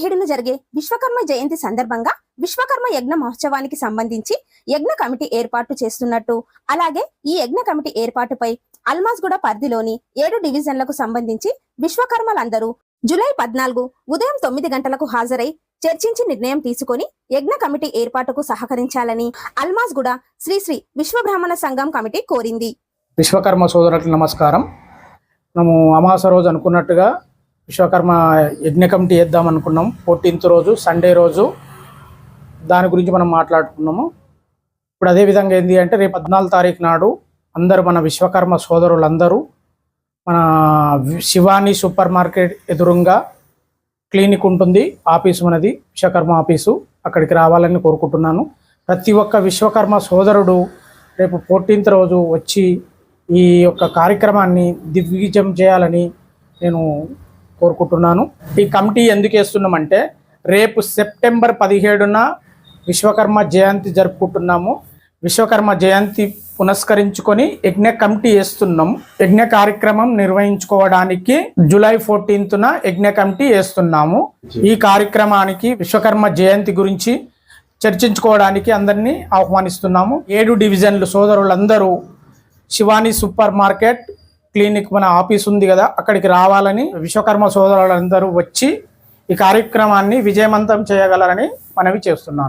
పదిహేడున జరిగే విశ్వకర్మ జయంతి సందర్భంగా విశ్వకర్మ యజ్ఞ మహోత్సవానికి సంబంధించి యజ్ఞ కమిటీ ఏర్పాటు చేస్తున్నట్టు. అలాగే ఈ యజ్ఞ కమిటీ ఏర్పాటుపై అల్మాజ్గూడ పరిధిలోని ఏడు డివిజన్లకు సంబంధించి విశ్వకర్మలందరూ జూలై పద్నాలుగు ఉదయం తొమ్మిది గంటలకు హాజరై చర్చించి నిర్ణయం తీసుకొని యజ్ఞ కమిటీ ఏర్పాటుకు సహకరించాలని అల్మాజ్గూడ శ్రీ శ్రీ విశ్వబ్రాహ్మణ సంఘం కమిటీ కోరింది. విశ్వకర్మ సోదరులకు నమస్కారం. మనము అమాస రోజు అనుకున్నట్టుగా విశ్వకర్మ యజ్ఞ కమిటీ వేద్దాం అనుకున్నాం. ఫోర్టీన్త్ రోజు సండే రోజు దాని గురించి మనం మాట్లాడుకున్నాము. ఇప్పుడు అదేవిధంగా ఏంటి అంటే రేపు పద్నాలుగు తారీఖు నాడు అందరూ మన విశ్వకర్మ సోదరులందరూ మన శివాని సూపర్ మార్కెట్ ఎదురుగా క్లినిక్ ఉంటుంది. ఆఫీసు మనది విశ్వకర్మ ఆఫీసు. అక్కడికి రావాలని కోరుకుంటున్నాను. ప్రతి ఒక్క విశ్వకర్మ సోదరుడు రేపు ఫోర్టీన్త్ రోజు వచ్చి ఈ యొక్క కార్యక్రమాన్ని దిగ్విజయం చేయాలని నేను కోరుకుంటున్నాను. ఈ కమిటీ ఎందుకు వేస్తున్నామంటే రేపు సెప్టెంబర్ పదిహేడున విశ్వకర్మ జయంతి జరుపుకుంటున్నాము. విశ్వకర్మ జయంతి పునస్కరించుకొని యజ్ఞ కమిటీ వేస్తున్నాం. యజ్ఞ కార్యక్రమం నిర్వహించుకోవడానికి జూలై ఫోర్టీన్త్న యజ్ఞ కమిటీ వేస్తున్నాము. ఈ కార్యక్రమానికి విశ్వకర్మ జయంతి గురించి చర్చించుకోవడానికి అందరినీ ఆహ్వానిస్తున్నాము. ఏడు డివిజన్లు సోదరులందరూ శివాని సూపర్ మార్కెట్ క్లినిక్ మన ఆఫీస్ ఉంది కదా అక్కడికి రావాలని విశ్వకర్మ సోదరులందరూ వచ్చి ఈ కార్యక్రమాన్ని విజయవంతం చేయగలరని మనవి చేస్తున్నాను.